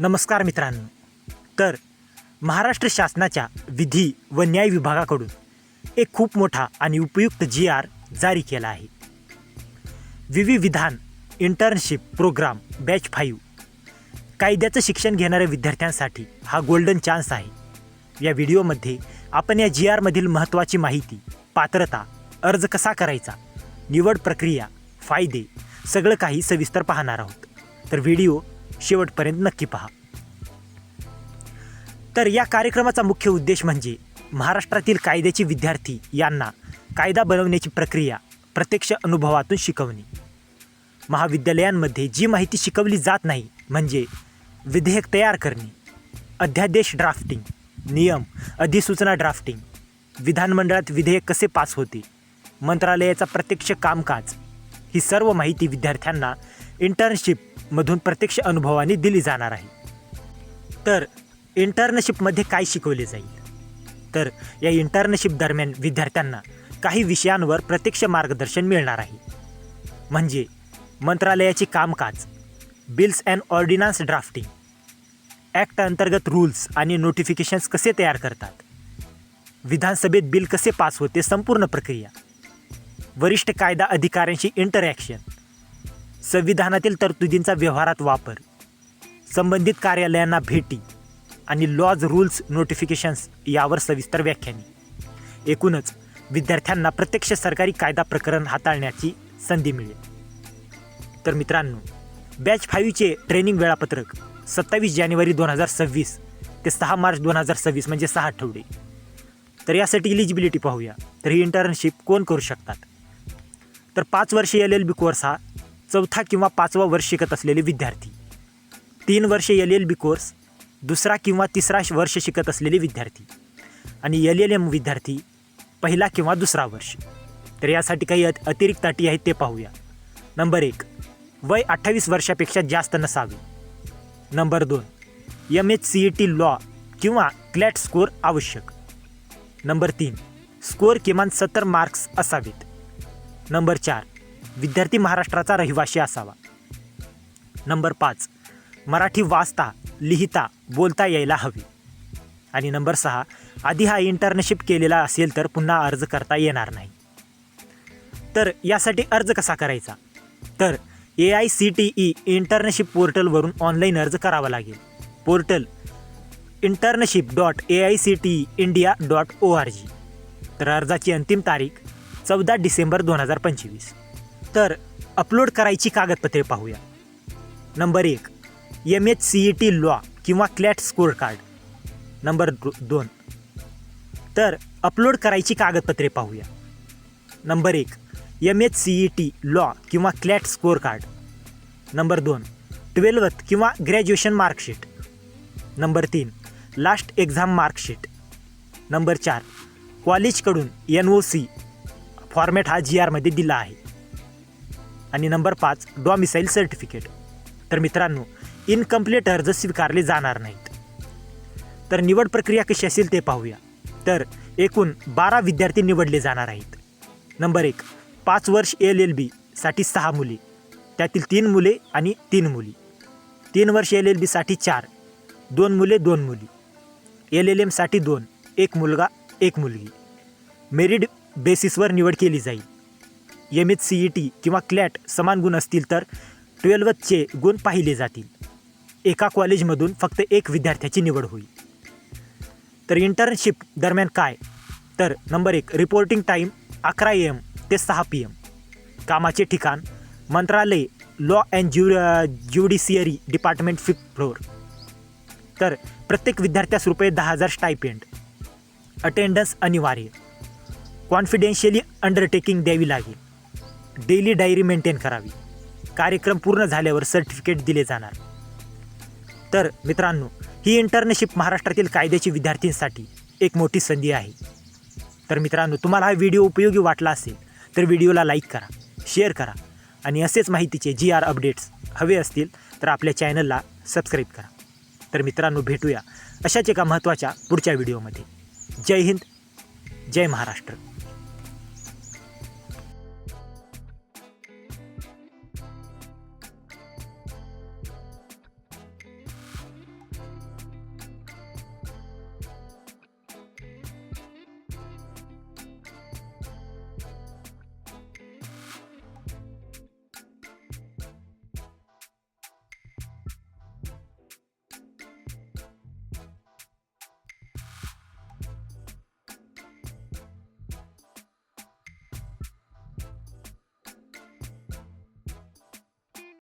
नमस्कार मित्रांनो. तर महाराष्ट्र शासनाच्या विधी व न्याय विभागाकडून एक खूप मोठा आणि उपयुक्त जी आर जारी केला आहे. विवी विधान इंटर्नशिप प्रोग्राम बॅच फाईव्ह कायद्याचं शिक्षण घेणाऱ्या विद्यार्थ्यांसाठी हा गोल्डन चान्स आहे. या व्हिडिओमध्ये आपण या जी आरमधील महत्त्वाची माहिती पात्रता अर्ज कसा करायचा निवड प्रक्रिया फायदे सगळं काही सविस्तर पाहणार आहोत. तर व्हिडिओ शेवटपर्यंत नक्की पहा. तर या कार्यक्रमाचा मुख्य उद्देश म्हणजे महाराष्ट्रातील कायद्याचे विद्यार्थी यांना कायदा बनवण्याची प्रक्रिया प्रत्यक्ष अनुभवातून शिकवणे. महाविद्यालयांमध्ये जी माहिती शिकवली जात नाही म्हणजे विधेयक तयार करणे अध्यादेश ड्राफ्टिंग नियम अधिसूचना ड्राफ्टिंग विधानमंडळात विधेयक कसे पास होते मंत्रालयाचा प्रत्यक्ष कामकाज ही सर्व माहिती विद्यार्थ्यांना मधून प्रत्यक्ष अनुभवाने दिली जाणार आहे. तर इंटर्नशिपमध्ये काय शिकवले जाईल? तर या इंटर्नशिप दरम्यान विद्यार्थ्यांना काही विषयांवर प्रत्यक्ष मार्गदर्शन मिळणार आहे. म्हणजे मंत्रालयाचे कामकाज bills and ordinance drafting act अंतर्गत रूल्स आणि नोटिफिकेशन्स कसे तयार करतात विधानसभेत बिल कसे पास होते संपूर्ण प्रक्रिया वरिष्ठ कायदा अधिकाऱ्यांशी इंटरॅक्शन संविधानातील तरतुदींचा व्यवहारात वापर संबंधित कार्यालयांना भेटी आणि लॉज रूल्स नोटिफिकेशन्स यावर सविस्तर व्याख्याने. एकूणच विद्यार्थ्यांना प्रत्यक्ष सरकारी कायदा प्रकरण हाताळण्याची संधी मिळेल. तर मित्रांनो बॅच फाईव्हचे ट्रेनिंग वेळापत्रक सत्तावीस जानेवारी दोन हजार सव्वीस ते सहा मार्च दोन हजार सव्वीस म्हणजे सहा आठवडे. तर यासाठी इलिजिबिलिटी पाहूया. तर ही इंटर्नशिप कोण करू शकतात? तर पाच वर्ष एल एल बी कोर्स हा चौथा किंवा पाचवा वर्ष शिकत असलेले विद्यार्थी. तीन वर्षे एल एल बी कोर्स दुसरा किंवा तिसरा वर्ष शिकत असलेले विद्यार्थी. आणि एल एल एम विद्यार्थी पहिला किंवा दुसरा वर्ष. तर यासाठी काही अतिरिक्त अटी आहेत ते पाहूया. नंबर एक वय अठ्ठावीस वर्षापेक्षा जास्त नसावे. नंबर दोन M H C E T law किंवा क्लॅट स्कोअर आवश्यक. नंबर तीन स्कोअर किमान सत्तर मार्क्स असावेत. नंबर चार विद्यार्थी महाराष्ट्राचा रहिवासी असावा. नंबर पाच मराठी वाचता लिहिता बोलता यायला हवी. आणि नंबर सहा आधी हा इंटर्नशिप केलेला असेल तर पुन्हा अर्ज करता येणार नाही. तर यासाठी अर्ज कसा करायचा? तर A I C T E internship पोर्टलवरून ऑनलाईन अर्ज करावा लागेल. Portal internship dot A I C T India dot O R G तर अर्जाची अंतिम तारीख चौदा डिसेंबर दोन हजार पंचवीस. तर अपलोड करायची कागदपत्रे पाहूया. नंबर एक M H C E T law किंवा क्लॅट स्कोअर कार्ड नंबर दोन. तर अपलोड करायची कागदपत्रे पाहूया. नंबर एक M H C E T law किंवा क्लॅट स्कोअर कार्ड नंबर दोन ट्वेल्वथ किंवा ग्रॅज्युएशन मार्कशीट नंबर तीन लास्ट एक्झाम मार्कशीट नंबर चार कॉलेजकडून एन ओ सी फॉर्मॅट हा जी आरमध्ये दिला आहे. आणि नंबर पाच डॉमिसाईल सर्टिफिकेट. तर मित्रांनो इनकम्प्लीट अर्ज स्वीकारले जाणार नाहीत. तर निवड प्रक्रिया कशी असेल ते पाहूया. तर एकूण बारा विद्यार्थी निवडले जाणार आहेत. नंबर एक पाच वर्ष एल एल बीसाठी सहा मुली. त्यातील तीन मुले आणि तीन मुली. तीन वर्ष एल एल बीसाठी चार दोन मुले दोन मुली. एल एल एमसाठी दोन एक मुलगा एक मुलगी. मेरिट बेसिसवर निवड केली जाईल. M H C E T किंवा क्लॅट समान गुण असतील तर ट्वेल्वचे गुण पाहिले जातील. एका कॉलेजमधून फक्त एक विद्यार्थ्याची निवड होईल. तर इंटर्नशिप दरम्यान काय? तर नंबर एक रिपोर्टिंग टाईम अकरा एम ते सहा पी एम कामाचे ठिकाण मंत्रालय law and ju judiciary department fifth floor तर प्रत्येक विद्यार्थ्यास रुपये दहा हजार स्टायपेंड अटेंडन्स अनिवार्य. कॉन्फिडेन्शियली अंडरटेकिंग द्यावी लागेल. डेली डायरी मेंटेन करावी. कार्यक्रम पूर्ण झाल्यावर सर्टिफिकेट दिले जाणार. तर मित्रांनो ही इंटर्नशिप महाराष्ट्रातील कायद्याची विद्यार्थ्यांसाठी एक मोठी संधी आहे. तर मित्रांनो तुम्हाला हा व्हिडिओ उपयोगी वाटला असेल तर व्हिडिओला लाईक करा शेअर करा आणि असेच माहितीचे जी आर अपडेट्स हवे असतील तर आपल्या चॅनलला सबस्क्राईब करा. तर मित्रांनो भेटूया अशाच एका महत्त्वाच्या पुढच्या व्हिडिओमध्ये. जय हिंद जय महाराष्ट्र.